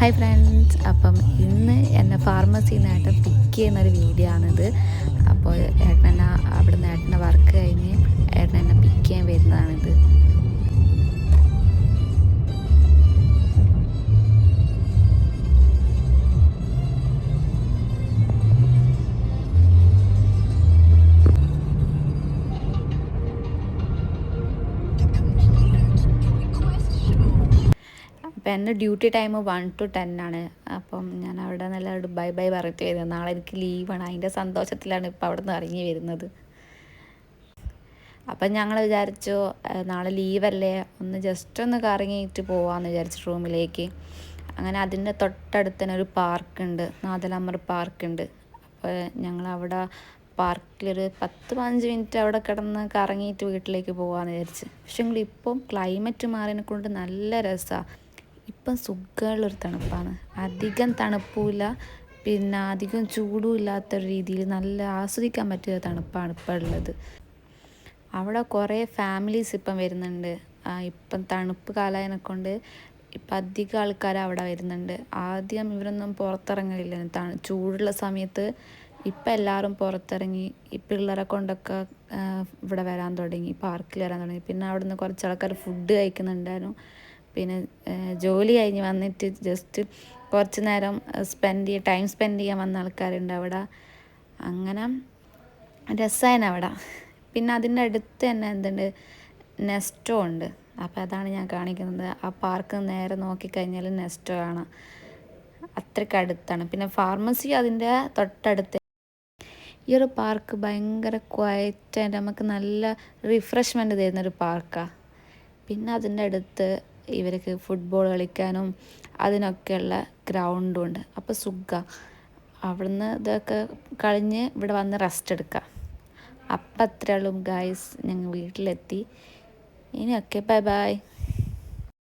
Hi friends അപ്പം ഇന്ന് എന്നെ ഫാർമസിയിൽ നിന്ന് ഏട്ടൻ പിക്ക് ചെയ്യുന്നൊരു വീഡിയോ ആണിത്. അപ്പോൾ ഏട്ടൻ എന്നെ അവിടെ ഏട്ടന്റെ വർക്ക് അപ്പം എന്റെ duty time one two ten ആണ്. അപ്പം ഞാൻ അവിടെ നല്ല ബൈ ബൈ പറഞ്ഞിട്ട് വരുന്നത് നാളെ എനിക്ക് ലീവാണ്. അതിന്റെ സന്തോഷത്തിലാണ് ഇപ്പം അവിടെ നിന്ന് ഇറങ്ങി വരുന്നത്. അപ്പം ഞങ്ങൾ വിചാരിച്ചു നാളെ ലീവല്ലേ? ഒന്ന് ജസ്റ്റ് ഒന്ന് കറങ്ങിയിട്ട് പോവാമെന്ന് വിചാരിച്ചു റൂമിലേക്ക്. അങ്ങനെ അതിന്റെ തൊട്ടടുത്ത് തന്നെ ഒരു പാർക്കുണ്ട്. നാദലാമർ പാർക്കുണ്ട്. അപ്പോൾ ഞങ്ങൾ അവിടെ പാർക്കിലൊരു പത്ത് പതിനഞ്ച് മിനിറ്റ് അവിടെ കിടന്ന് കറങ്ങിയിട്ട് വീട്ടിലേക്ക് പോകാമെന്ന് വിചാരിച്ച്. പക്ഷേ എങ്കിൽ ഇപ്പം ക്ലൈമറ്റ് മാറിയതിനെ കൊണ്ട് നല്ല രസമാണ് ഇപ്പം സുഖമുള്ളൊരു തണുപ്പാണ്. അധികം തണുപ്പുമില്ല പിന്നെ അധികം ചൂടും ഇല്ലാത്ത രീതിയിൽ നല്ല ആസ്വദിക്കാൻ പറ്റിയ തണുപ്പാണ് ഇപ്പം ഉള്ളത്. അവിടെ കുറേ ഫാമിലീസ് ഇപ്പം വരുന്നുണ്ട്. ഇപ്പം തണുപ്പ് കാലായതിനെ കൊണ്ട് ഇപ്പം അധികം ആൾക്കാർ അവിടെ വരുന്നുണ്ട്. ആദ്യം ഇവരൊന്നും പുറത്തിറങ്ങലില്ല. തണു ചൂടുള്ള സമയത്ത് ഇപ്പം എല്ലാവരും പുറത്തിറങ്ങി ഈ പിള്ളേരെ കൊണ്ടൊക്കെ ഇവിടെ വരാൻ തുടങ്ങി പാർക്കിൽ വരാൻ തുടങ്ങി. പിന്നെ അവിടെ നിന്ന് കുറച്ച് ആൾക്കാർ ഫുഡ് കഴിക്കുന്നുണ്ടായിരുന്നു. പിന്നെ ജോലി കഴിഞ്ഞ് വന്നിട്ട് ജസ്റ്റ് കുറച്ച് നേരം സ്പെൻഡ് ചെയ്യുക ടൈം സ്പെൻഡ് ചെയ്യാൻ വന്ന ആൾക്കാരുണ്ട് അവിടെ. അങ്ങനെ രസമാണ് അവിടെ. പിന്നെ അതിന്റെ അടുത്ത് തന്നെ എന്തുണ്ട്? നെസ്റ്റോ ഉണ്ട്. അപ്പോൾ അതാണ് ഞാൻ കാണിക്കുന്നത്. ആ പാർക്ക് നേരെ നോക്കിക്കഴിഞ്ഞാൽ നെസ്റ്റോ ആണ്. അത്രയ്ക്ക് അടുത്താണ്. പിന്നെ ഫാർമസി അതിന്റെ തൊട്ടടുത്ത്. ഈ ഒരു പാർക്ക് ഭയങ്കര ക്വയറ്റായിട്ട് നമുക്ക് നല്ല റിഫ്രഷ്മെന്റ് തരുന്നൊരു പാർക്കാണ് പിന്നെ അതിന്റെ അടുത്ത് ഇവർക്ക് ഫുട്ബോൾ കളിക്കാനും അതിനൊക്കെയുള്ള ഗ്രൗണ്ടും ഉണ്ട്. അപ്പോൾ സുഖ അവിടുന്ന് ഇതൊക്കെ കഴിഞ്ഞ് ഇവിടെ വന്ന് റെസ്റ്റ് എടുക്കാം. അപ്പം അത്രയുള്ളൂ ഗായ്സ് ഞങ്ങൾ വീട്ടിലെത്തി. ഇനി ഓക്കെ ബൈ ബൈ